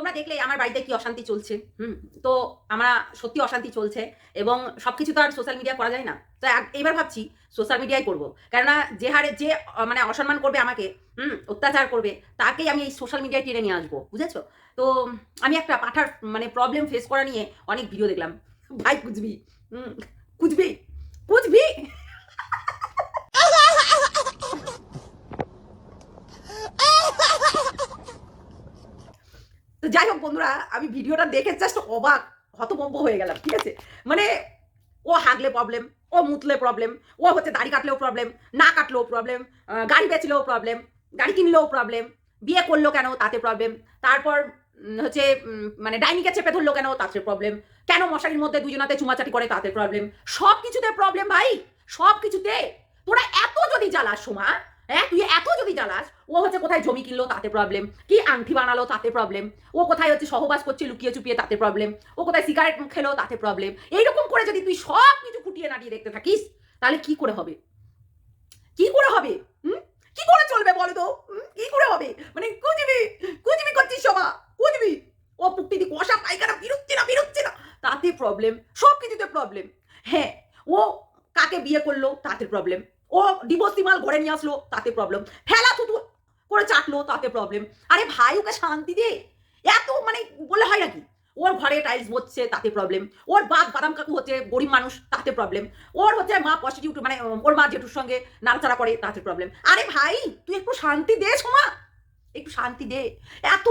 তোমরা দেখলে আমার বাড়িতে কি অশান্তি চলছে। হুম, তো আমরা সত্যি অশান্তি চলছে এবং সব কিছু তো আর সোশ্যাল মিডিয়া করা যায় না। তো এইবার ভাবছি সোশ্যাল মিডিয়ায় করব। কেননা যে হারে যে মানে অসম্মান করবে আমাকে, হুম, অত্যাচার করবে, তাকেই আমি এই সোশ্যাল মিডিয়ায় টেনে নিয়ে আসব, বুঝেছ? তো আমি একটা পাঠার মানে প্রবলেম ফেস করা নিয়ে অনেক ভিডিও দেখলাম। ভাই কুচবি হুম কুচবি কুচবি যাই হোক বন্ধুরা, আমি ভিডিওটা দেখে জাস্ট অবাক, হতভম্ব হয়ে গেলাম, ঠিক আছে? মানে ও হাগলে প্রবলেম ও মুতলে প্রবলেম ও হচ্ছে দাড়ি কাটলেও প্রবলেম না কাটলেও প্রবলেম গাড়ি বেচলেও প্রবলেম গাড়ি কিনলেও প্রবলেম বিয়ে করল কেন তাতে প্রবলেম তারপর হচ্ছে মানে ডাইনিকে চেপে ধরলো কেন তাতে প্রবলেম কেন মশারির মধ্যে দুজনাতে চুমাচাটি করে তাতে প্রবলেম সব কিছুতে প্রবলেম ভাই সব কিছুতে তোরা এত যদি জ্বালাস সোমা হ্যাঁ তুই এত যদি জানাস ও হচ্ছে কোথায় জমি কিনলো, তাতে প্রবলেম কি আংটি বানালো, তাতে প্রবলেম ও কোথায় হচ্ছে সহবাস করছে, লুকিয়ে চুপিয়ে, তাতে প্রবলেম ও কোথায় সিগারেট খেলো, তাতে প্রবলেম এইরকম করে যদি তুই সব কিছু ফুটিয়ে নাটিয়ে দেখতে থাকিস, তাহলে কি করে হবে? কি করে হবে? হুম? কি করে চলবে বলো তো? কি করে হবে? মানে কুচবি কুচবি করছিস সবা কুচবি ও পুকটি দি কষা পায়খানা, বিরুচ্ছে না বিরুচ্ছে না। তাতে প্রবলেম সব কিছুতে প্রবলেম হ্যাঁ ও কাকে বিয়ে করল, তাতে প্রবলেম ও ডিভোর্স মাল ঘরে নিয়ে আসলো, তাতে প্রবলেম ফেলা থুতু করে চাটলো, তাতে প্রবলেম আরে ভাই, ওকে শান্তি দে। এত মানে বলে হয় নাকি? ওর ঘরে টাইলস বসছে, তাতে প্রবলেম ওর বাপ বাদাম কাকু হচ্ছে গরিব মানুষ, তাতে প্রবলেম ওর হচ্ছে মা পজিটিভ মানে ওর মা জেঠুর সঙ্গে নাড়াচাড়া করে, তাতে প্রবলেম আরে ভাই, তুই একটু শান্তি দে সোমা। একটু শান্তি দে। এত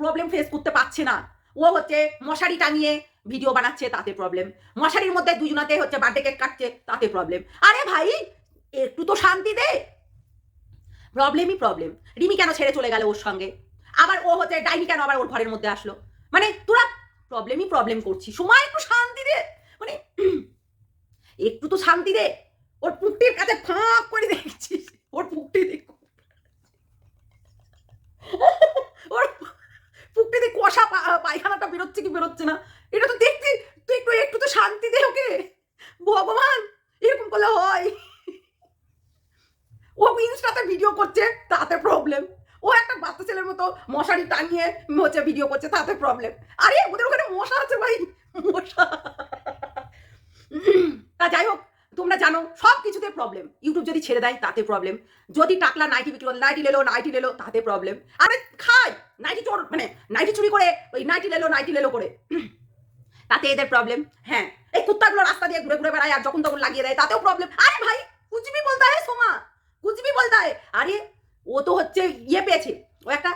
প্রবলেম ফেস করতে পারছে না। ও হচ্ছে মশারি টাঙিয়ে ভিডিও বানাচ্ছে, তাতে প্রবলেম মশারির মধ্যে দুজনাতে হচ্ছে বার্থডে কেক কাটছে, তাতে প্রবলেম আরে ভাই একটু তো শান্তি দে। প্রবলেমই প্রবলেম রিমি কেন ছেড়ে চলে গেল ওর সঙ্গে? আবার ও হচ্ছে, ডাইনি কেন আবার ওর ঘরের মধ্যে আসলো? মানে তোরা প্রবলেমই প্রবলেম করছিস। সময় একটু শান্তি দে। মানে একটু তো শান্তি দে। ওর পুকটির কাছে ফাঁক করে দেখছিস। ওর পুকটি দেখ ওর পুকটিতে কষা পা- পায়খানাটা বেরোচ্ছে কি বেরোচ্ছে না? এটা তো দেখতে তুই একটু একটু তো শান্তি দে ওকে। ভগবান, এরকম করলে হয়। ও ইনস্টাতে ভিডিও করছে, তাতে প্রবলেম ও একটা বাচ্চা ছেলের মতো মশারি টাঙিয়ে হচ্ছে ভিডিও করছে, তাতে প্রবলেম আরে, ওদের ওখানে মশা আছে ভাই, মশা। তা যাই হোক, তোমরা জানো, সব কিছুতে প্রবলেম ইউটিউব যদি ছেড়ে দেয়, তাতে প্রবলেম যদি টাকলা নাইটি বিক্রি করে, নাইটি লেলো নাইটি লেলো, তাতে প্রবলেম আরে খায় নাইটি চোর মানে নাইটি চুরি করে, ওই নাইটি লেলো নাইটি লেলো করে। তাতে এদের প্রবলেম হ্যাঁ এই কুত্তাগুলো রাস্তা দিয়ে ঘুরে ঘুরে বেড়ায় আর যখন তখন লাগিয়ে দেয়, তাতেও প্রবলেম আরে ভাই কুছ বলতে है সোমা। কুছ भी বলতা আরে, ও তো হচ্ছে ইয়ে পেয়েছে। ও একটা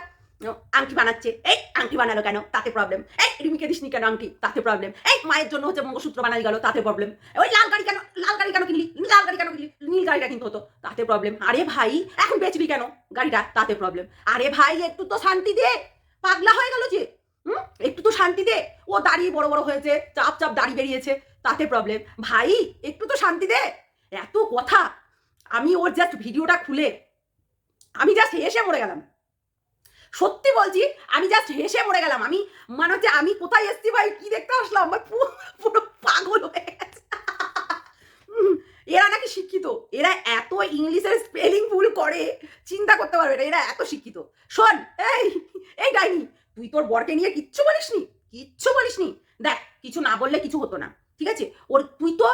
আংটি বানাচ্ছে। এই আংটি বানালো কেন? তাতে প্রবলেম এই রিমিকে দিসনি কেন আংটি? তাতে প্রবলেম এই মায়ের জন্য হচ্ছে মঙ্গলসূত্র বানাই গেল, তাতে প্রবলেম ওই লাল গাড়ি কেন লাল গাড়ি কেন কিনলি? লাল গাড়ি কেন কিনলি? নীল গাড়িটা কিনতে হতো, তাতে প্রবলেম আরে ভাই, এখন বেচবি কেন গাড়িটা? তাতে প্রবলেম আরে ভাই, একটু তো শান্তি দে। পাগলা হয়ে গেল যে। হুম? একটু তো শান্তি দে। ও দাড়ি বড় বড় হয়েছে, চাপ চাপ দাড়ি বেরিয়েছে, তাতে প্রবলেম ভাই, একটু তো শান্তি দে। এত কথা। আমি ওর জাস্ট ভিডিওটা খুলে, আমি জাস্ট হেসে মরে গেলাম। সত্যি বলছি, আমি জাস্ট হেসে মরে গেলাম। আমি মানে হচ্ছে আমি কোথায় এসছি ভাই? কি দেখতে আসলাম? আমার পুরো পাগল হয়ে গেছে। এরা নাকি শিক্ষিত। এরা এত ইংলিশের স্পেলিং ভুল করে, চিন্তা করতে পারবে না। এরা এত শিক্ষিত। শোন, এই এই ডাইনি, তুই তোর বরকে নিয়ে কিচ্ছু বলিসনি? কিচ্ছু বলিসনি? দেখ, কিছু না বললে কিছু হতো না। ঠিক আছে? ওর, তুই তো,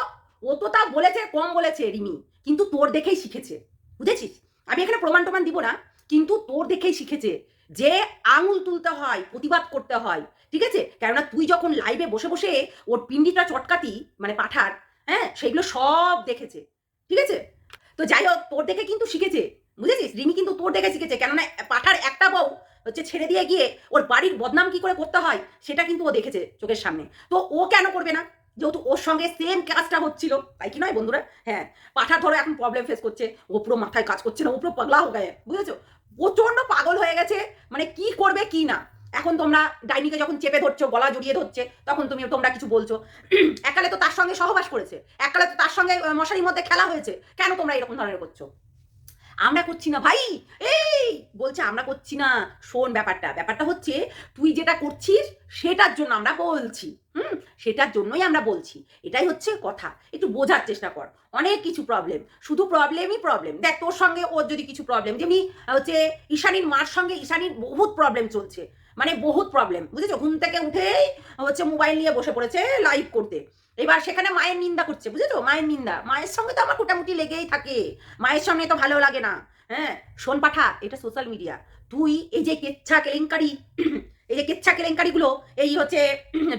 ও তো তা বলেছে, কম বলেছে, রিমি। কিন্তু তোর দেখেই শিখেছে, বুঝেছিস? আমি এখানে প্রমাণ টমাণ দিব না, কিন্তু তোর দেখেই শিখেছে যে আঙুল তুলতে হয়, প্রতিবাদ করতে হয়, ঠিক আছে? কেননা তুই যখন লাইভে বসে বসে ওর পিন্ডিটা চটকাতি মানে পাঠার হ্যাঁ? সেগুলো সব দেখেছে, ঠিক আছে? তো যাই হোক, তোর দেখে কিন্তু শিখেছে, বুঝেছিস? রিমি কিন্তু তোর দেখে শিখেছে, কেননা পাঠার একটা বউ হচ্ছে ছেড়ে দিয়ে গিয়ে ওর বাড়ির বদনাম কি করে করতে হয়, সেটা কিন্তু ও দেখেছে চোখের সামনে। তো ও কেন করবে না? যেহেতু ওর সঙ্গে সেম কাজটা হচ্ছিল, তাই কি নয় বন্ধুরা? হ্যাঁ পাঠার ধরো এখন প্রবলেম ফেস করছে, ও পুরো মাথায় কাজ করছে না, ও পুরো পাগলা হয়ে গেছে, বুঝেছ? প্রচণ্ড পাগল হয়ে গেছে মানে কি করবে কি না? এখন তোমরা ডাইনিকে যখন চেপে ধরছো, গলা জড়িয়ে ধরছে, তখন তুমি, তোমরা কিছু বলছো। একালে তো তার সঙ্গে সহবাস করেছে একালে তো তার সঙ্গে মশারির মধ্যে খেলা হয়েছে, কেন তোমরা এরকম ধরনের করছ? আমরা করছি না ভাই, এই, বলছে আমরা করছি না, শোন ব্যাপারটা ব্যাপারটা হচ্ছে, তুই যেটা করছিস, সেটার জন্য আমরা বলছি। হুম, সেটার জন্যই আমরা বলছি। এটাই হচ্ছে কথা। একটু বোঝার চেষ্টা কর। অনেক কিছু প্রবলেম শুধু প্রবলেমই প্রবলেম দেখ, তোর সঙ্গে ওর যদি কিছু প্রবলেম যেমনি হচ্ছে ঈশানীর মার সঙ্গে ঈশানীর বহুত প্রবলেম চলছে। মানে বহুত প্রবলেম বুঝেছ? ঘুম থেকে উঠেই হচ্ছে মোবাইল নিয়ে বসে পড়েছে লাইভ করতে। এবার সেখানে মায়ের নিন্দা করছে, বুঝেছ? মায়ের নিন্দা। মায়ের সঙ্গে তো আমার মোটামুটি লেগেই থাকে। মায়ের সঙ্গে তো ভালো লাগে না। হ্যাঁ? শোন পাঠা, এটা সোশ্যাল মিডিয়া তুই এই যে কেচ্ছা কেলেঙ্কারি এই যে কেচ্ছা কেলেঙ্কারিগুলো, এই হচ্ছে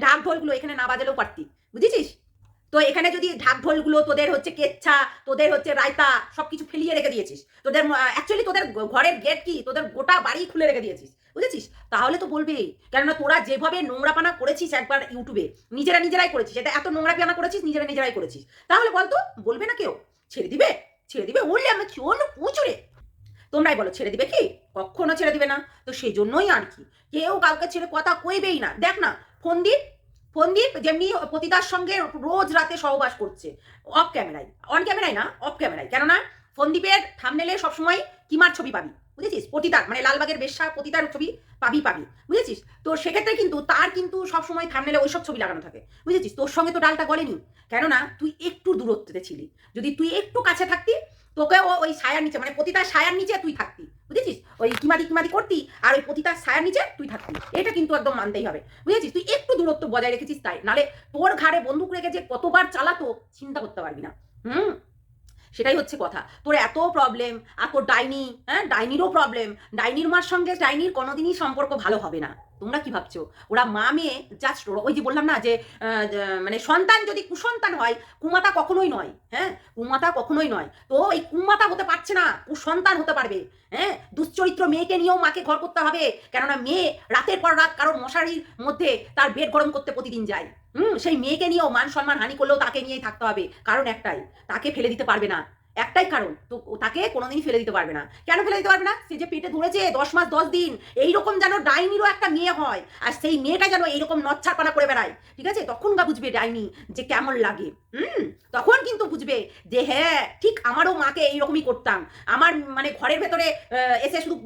ঢাক ঢোলগুলো এখানে না বাজালেও পারতি। বুঝেছিস? তো এখানে যদি ঢাক ঢোলগুলো তোদের হচ্ছে কেচ্ছা, তোদের হচ্ছে রায়তা সব কিছু ফেলিয়ে রেখে দিয়েছিস। তোদের অ্যাকচুয়ালি তোদের ঘরের গেট কি? তোদের গোটা বাড়ি খুলে রেখে দিয়েছিস। বুঝেছিস? তাহলে তো বলবেই কেননা তোরা যেভাবে নোংরাপানা করেছিস একবার ইউটিউবে, নিজেরা নিজেরাই করেছিস। এটা এত নোংরা নোংরাপানা করেছিস, নিজেরা নিজেরাই করেছিস। তাহলে বলতো, বলবে না কেউ। ছেড়ে দিবে? ছেড়ে দিবে? বললে আমি চোন পুচুরে তোমরাই বলো, ছেড়ে দিবে কি? কখনো ছেড়ে দিবে না। তো সেই জন্যই আর কি। কেউ কাউকে ছেড়ে কথা কইবেই না। দেখ না, ফন্দীপ ফন্দীপ যেমনি পতিতার সঙ্গে রোজ রাতে সহবাস করছে। অফ ক্যামেরায় অন ক্যামেরায় না অফ ক্যামেরায় কেননা ফন্দীপের থামনেলে সবসময় কিমার ছবি পাবি। বুঝেছিস? পতিতার মানে লালবাগের বেশ্যা পতিতার ছবি পাবি পাবি। বুঝেছিস? তো সেক্ষেত্রে কিন্তু তার কিন্তু সবসময় থামনেলে ওইসব ছবি লাগানো থাকে। বুঝেছিস? তোর সঙ্গে তো ডালটা গলেনি। কেননা তুই একটু দূরত্বে ছিলি। যদি তুই একটু কাছে থাকতি তোকে ও ওই ছায়ার নিচে মানে পতিতার ছায়ার নিচে তুই থাকতি, বুঝেছিস? ওই কিমাদি কিমাদি করতি, আর ওই পতিতার ছায়ার নিচে তুই থাকতি, এটা কিন্তু একদম মানতেই হবে, বুঝেছিস? তুই একটু দূরত্ব বজায় রেখেছিস তাই, নালে তোর ঘাড়ে বন্দুক রেখে যে কতবার চালাতো, চিন্তা করতে পারবি না, হুম? সেটাই হচ্ছে কথা, তোর এত প্রবলেম আর তোর ডাইনি হ্যাঁ? ডাইনিরও প্রবলেম ডাইনির মার সঙ্গে ডাইনির কোনোদিনই সম্পর্ক ভালো হবে না। তোমরা কি ভাবছ? ওরা মা মেয়ে জাস্ট ওই যে বললাম না যে মানে সন্তান যদি কুসন্তান হয়, কুমাতা কখনোই নয় হ্যাঁ? কুমাতা কখনোই নয়। তো এই কুমাতা হতে পারছে না, কুসন্তান হতে পারবে হ্যাঁ? দুশ্চরিত্র মেয়েকে নিয়েও মাকে ঘর করতে হবে, কেননা মেয়ে রাতের পর রাত কারোর মশারির মধ্যে তার বেড গরম করতে প্রতিদিন যায়। হুম? সেই মেয়েকে নিয়েও মান সম্মান হানি করলেও তাকে নিয়েই থাকতে হবে, কারণ একটাই, তাকে ফেলে দিতে পারবে না। একটাই কারণ, তো তাকে কোনোদিনই ফেলে দিতে পারবে না। কেন ফেলে দিতে পারবে না? সে যে পেটে ধরেছে, দশ মাস, দশ দিন, এইরকম যেন ডাইনিরও একটা মেয়ে হয়, আর সেই মেয়েটা যেন এইরকম নচ্ছারপানা করে বেড়ায়। ঠিক আছে? তখন গা বুঝবে ডাইনি যে কেমন লাগে। হুম? তখন কিন্তু বুঝবে যে হ্যাঁ ঠিক আমারও মাকে এইরকমই করতাম। আমার মানে ঘরের ভেতরে এসে শুধু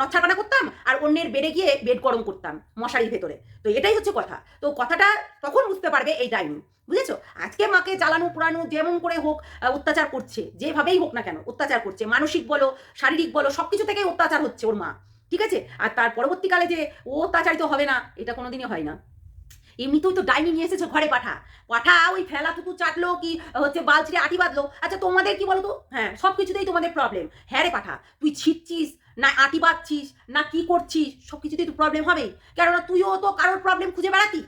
নচ্ছারপানা করতাম, আর অন্যের বেডে গিয়ে বেড গরম করতাম, মশারির ভেতরে। তো এটাই হচ্ছে কথা। তো কথাটা তখন বুঝতে পারবে এই ডাইনি বুঝেছ? আজকে মাকে জ্বালানো, পোড়ানো, যেমন করে হোক অত্যাচার করছে, যেভাবেই হোক না কেন, অত্যাচার করছে। মানসিক বলো, শারীরিক বলো সব কিছু থেকেই অত্যাচার হচ্ছে ওর মা। ঠিক আছে? আর তার পরবর্তীকালে যে ও অত্যাচারিত হবে না, এটা কোনোদিনই হয় না। এমনিতেও তো ডাইনি নিয়ে এসেছ ঘরে পাঠা। পাঠা, ওই ফেলা থুতু চাটলো কি, হচ্ছে বালছিরে আটি বাঁধলো। আচ্ছা তোমাদের কি বলতো? হ্যাঁ সব কিছুতেই তোমাদের প্রবলেম হ্যাঁ রে পাঠা, তুই ছিটছিস, না আটি বাঁধছিস, না কি করছিস, সব কিছুতেই তো প্রবলেম হবেই। কেননা তুইও তো কারোর প্রবলেম খুঁজে বেড়াতি।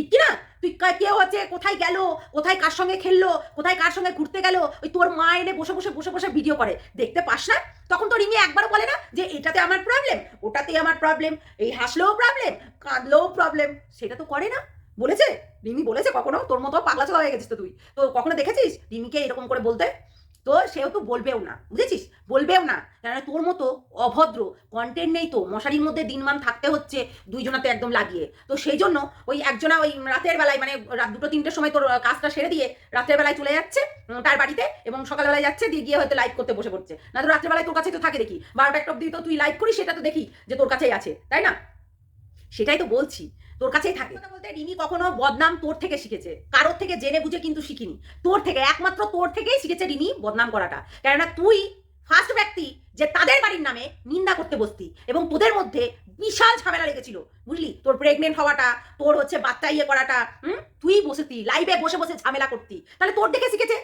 ঠিক কি না তুই কা- হচ্ছে? কোথায় গেল? কোথায় কার সঙ্গে খেললো? কোথায় কার সঙ্গে ঘুরতে গেল? ওই তোর মা এনে বসে বসে বসে বসে ভিডিও করে। দেখতে পাস না? তখন তো রিমি একবারও বলে না যে, এটাতে আমার প্রবলেম ওটাতে আমার প্রবলেম এই হাসলেও প্রবলেম কাঁদলেও প্রবলেম সেটা তো করে না। বলেছে? রিমি বলেছে কখনো? তোর মতো পাগলা চলা হয়ে গেছিস তো তুই। তো কখনো দেখেছিস রিমিকে এরকম করে বলতে? তো সেও তো বলবেও না, বুঝেছিস? বলবেও না। কেননা তোর মতো অভদ্র কন্টেন্ট নেই তো, মশারির মধ্যে দিনমান থাকতে হচ্ছে দুইজনাতে একদম লাগিয়ে। তো সেই জন্য ওই একজনা ওই রাতের বেলায় মানে রাত দুটো, তিনটের সময় তোর কাজটা সেরে দিয়ে রাতের বেলায় চলে যাচ্ছে তার বাড়িতে এবং সকালবেলায় যাচ্ছে, দিয়ে গিয়ে হয়তো লাইভ করতে বসে পড়ছে। না তো রাত্রের বেলায় তোর কাছে তো থাকে দেখি। বারোটা একটা অব্দি তো তুই লাইভ করিস, সেটা তো দেখি যে তোর কাছেই আছে, তাই না? সেটাই তো বলছি। তোর কাছেই থাকে। কথা বলতে রিমি কখনো বদনাম তোর থেকে শিখেছে। কারোর থেকে জেনে বুঝে কিন্তু শিখিনি। তোর থেকে, একমাত্র তোর থেকেই শিখেছে রিমি বদনাম করাটা। কেননা তুই ফার্স্ট ব্যক্তি যে তাদের বাড়ির নামে নিন্দা করতে বসতি এবং তোদের মধ্যে বিশাল ঝামেলা লেগেছিল। বুঝলি? তোর প্রেগনেন্ট হওয়াটা, তোর হচ্ছে বাচ্চা ইয়ে করাটা, হুম? তুই বসেতি লাইভে বসে বসে ঝামেলা করতি। তাহলে তোর দেখে শিখেছে?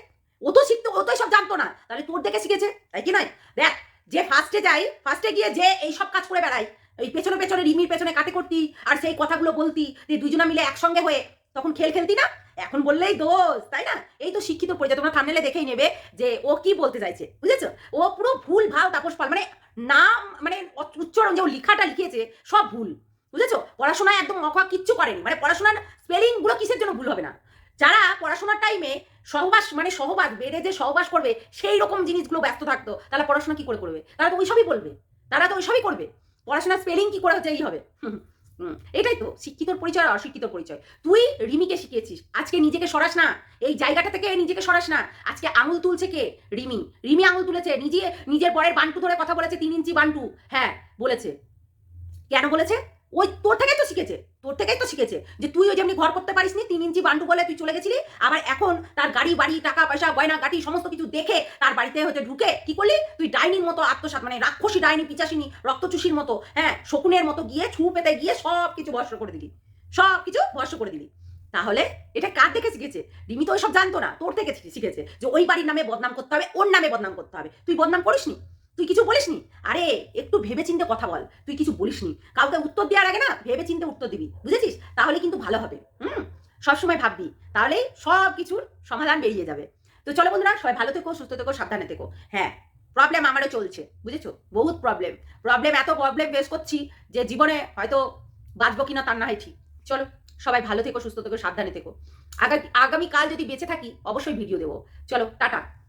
ও তো শিখতো, ও তো সব জানতো না। তাহলে তোর দেখে শিখেছে? তাই কি নয়? দেখ, যে ফার্স্টে যাই ফার্স্টে গিয়ে যে এই সব কাজ করে বেড়াই ওই পেছনে পেছনে রিমির পেছনে কাটে করতি, আর সেই কথাগুলো বলতি যে দুজনা মিলে একসঙ্গে হয়ে। তখন খেল খেলতি না? এখন বললেই দোষ, তাই না? এই তো শিক্ষিত পরিচয়, তোমরা থামনেলে দেখেই নেবে যে ও কি বলতে চাইছে, বুঝেছ? ও পুরো ভুল ভালো তাপস পাল মানে নাম মানে উচ্চারণ যে ও লিখাটা লিখেছে সব ভুল, বুঝেছ? পড়াশোনায় একদম মখা কিচ্ছু করেনি মানে পড়াশোনার স্পেলিংগুলো কিসের জন্য ভুল হবে না? যারা পড়াশোনার টাইমে সহবাস মানে সহবাস বেড়ে যে সহবাস করবে, সেই রকম জিনিসগুলো ব্যস্ত থাকতো তাহলে পড়াশোনা কি করে করবে? তারা তো ওইসবই বলবে তারা তো ওইসবই করবে। পড়াশোনার স্পেলিং কি করে হচ্ছে, এই হবে। এটাই তো, শিক্ষিতর পরিচয় আর অশিক্ষিতর পরিচয়। তুই রিমিকে শিখিয়েছিস, আজকে নিজেকে সরাস না, এই জায়গাটা থেকে নিজেকে সরাস না, আজকে আঙুল তুলছে কে? রিমি রিমি আঙুল তুলেছে, নিজে, নিজের বরের বান্টু ধরে কথা বলেছে তিন ইঞ্চি বান্টু হ্যাঁ বলেছে। কেন বলেছে? ওই তোর থেকেই তো শিখেছে, তোর থেকেই তো শিখেছে যে তুই ওই যেমনি ঘর করতে পারিস নি তিন ইঞ্চি বান্টু বলে তুই চলে গেছিলি, আবার এখন তার গাড়ি, বাড়ি, টাকা, পয়সা, গয়না গাটি সমস্ত কিছু দেখে তার বাড়িতে হতে ঢুকে কি করলি? তুই ডাইনির মতো আত্মসাৎ মানে রাক্ষসী ডাইনি, পিচাসিনী, রক্তচুষির মতো হ্যাঁ শকুনের মতো গিয়ে ছু পেতে গিয়ে সব কিছু বর্ষ করে দিলি সব কিছু বর্ষ করে দিলি। তাহলে এটা কার থেকে শিখেছে? রিমি তো ওইসব জানতো না, তোর থেকে শিখেছে যে ওই বাড়ির নামে বদনাম করতে হবে, ওর নামে বদনাম করতে হবে। তুই বদনাম করিসনি? তুই কিছু বলিসনি? আরে, একটু ভেবে চিন্তে কথা বল। তুই কিছু বলিসনি। কাউকে উত্তর দেওয়ার আগে না ভেবে চিন্তে উত্তর দিবি। বুঝেছিস? তাহলে কিন্তু ভালো হবে। হুম? সবসময় ভাববি। তাহলেই সব কিছুর সমাধান বেরিয়ে যাবে। তো চলো বন্ধুরা, সবাই ভালো থেকো, সুস্থ থেকো, সাবধানে থেকো। হ্যাঁ প্রবলেম আমারও চলছে। বুঝেছ? বহুত প্রবলেম প্রবলেম এত প্রবলেম ফেস করছি যে জীবনে হয়তো বাঁচবো কিনা তার না হয় ঠিক। চলো, সবাই ভালো থেকো, সুস্থ থেকো, সাবধানে থেকো। আগামী আগামীকাল যদি বেঁচে থাকি, অবশ্যই ভিডিও দেবো। চলো, টাটা।